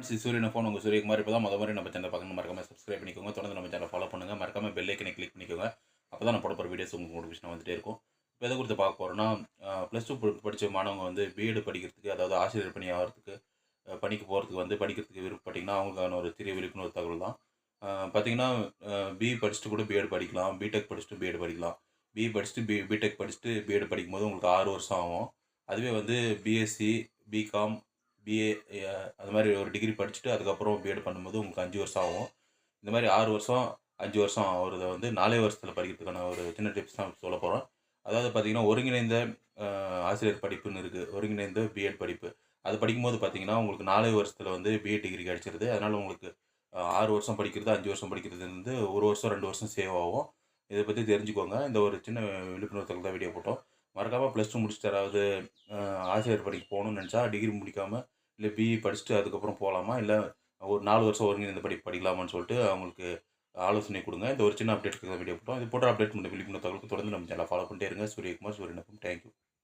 Friends சூரியன phone உங்கள் சூரியகுமார். இப்போ தான் முதல் மாதிரி நம்ம சேனல் பார்க்கணும் மறக்காம சப்ஸ்கிரைப் பண்ணிக்கோங்க. தொடர்ந்து நம்ம சேனல் ஃபாலோ பண்ணுங்கள் மறக்காம பெல் ஐக்கனை கிளிக் பண்ணிக்கோங்க. அப்போ தான் நான் போட போகிற வீடியோஸ் உங்களுக்கு நோட்டிஃபிகேஷன் வந்துட்டே இருக்கும். இப்போ எதை குறித்து பார்க்க போகிறோன்னா ப்ளஸ் டூ படித்த மாணவங்க வந்து பிஎட் படிக்கிறதுக்கு அதாவது ஆசிரியர் பணி ஆகிறதுக்கு பணிக்கு போகிறதுக்கு வந்து படிக்கிறதுக்கு விருப்பப்பட்டீங்கன்னா அவங்களுக்கான ஒரு சிறிய விழிப்புணர்வு தகவல் தான். பார்த்தீங்கன்னா பிஇ படிச்சுட்டு கூட பிஎட் படிக்கலாம். பிடெக் படிச்சுட்டு பிஎட் படிக்கலாம். பிஇ படிச்சுட்டு பி பிடெக் படிச்சுட்டு பிஎட் படிக்கும்போது உங்களுக்கு ஆறு வருஷம் ஆகும். அதுவே வந்து பிஎஸ்சி பிகாம் பிஏ அது மாதிரி ஒரு டிகிரி படிச்சுட்டு அதுக்கப்புறம் பிஎட் பண்ணும்போது உங்களுக்கு அஞ்சு வருஷம் ஆகும். இந்த மாதிரி ஆறு வருஷம் அஞ்சு வருஷம் ஆகிறத வந்து நாலே வருஷத்தில் படிக்கிறதுக்கான ஒரு சின்ன டிப்ஸ் தான் சொல்ல போகிறோம் அதாவது பார்த்திங்கன்னா ஒருங்கிணைந்த ஆசிரியர் படிப்புன்னு இருக்குது ஒருங்கிணைந்த பிஎட் படிப்பு. அது படிக்கும்போது பார்த்தீங்கன்னா உங்களுக்கு நாலே வருஷத்தில் வந்து பிஎட் டிகிரி கிடச்சிருது. அதனால் உங்களுக்கு ஆறு வருஷம் படிக்கிறது அஞ்சு வருஷம் படிக்கிறது வந்து ஒரு வருஷம் ரெண்டு வருஷம் சேவ் ஆகும். இதை பற்றி தெரிஞ்சுக்கோங்க. இந்த ஒரு சின்ன விழிப்புணர்வு தான் வீடியோ போட்டோம். மறக்காமல் ப்ளஸ் டூ முடிச்சுட்டு யாராவது ஆசிரியர் படிக்க போகணும்னு நினச்சா டிகிரி முடிக்காமல் இல்லை பிஇ படிச்சுட்டு அதுக்கப்புறம் போகலாமா இல்லை ஒரு நாலு வருஷம் ஒருங்கிணைந்த படி படிக்கலாமான்னு சொல்லிட்டு அவங்களுக்கு ஆலோசனை கொடுங்க. இந்த ஒரு சின்ன அப்டேட் வீடியோ போட்டோம். இது போட்ட அப்டேட் பண்ண விழிப்புணர்வு தகவலுக்கு தொடர்ந்து நம்ம சேனலை ஃபாலோ பண்ணிட்டே இருங்க. சூரியகுமார் சூரியனப்பம் தேங்க்யூ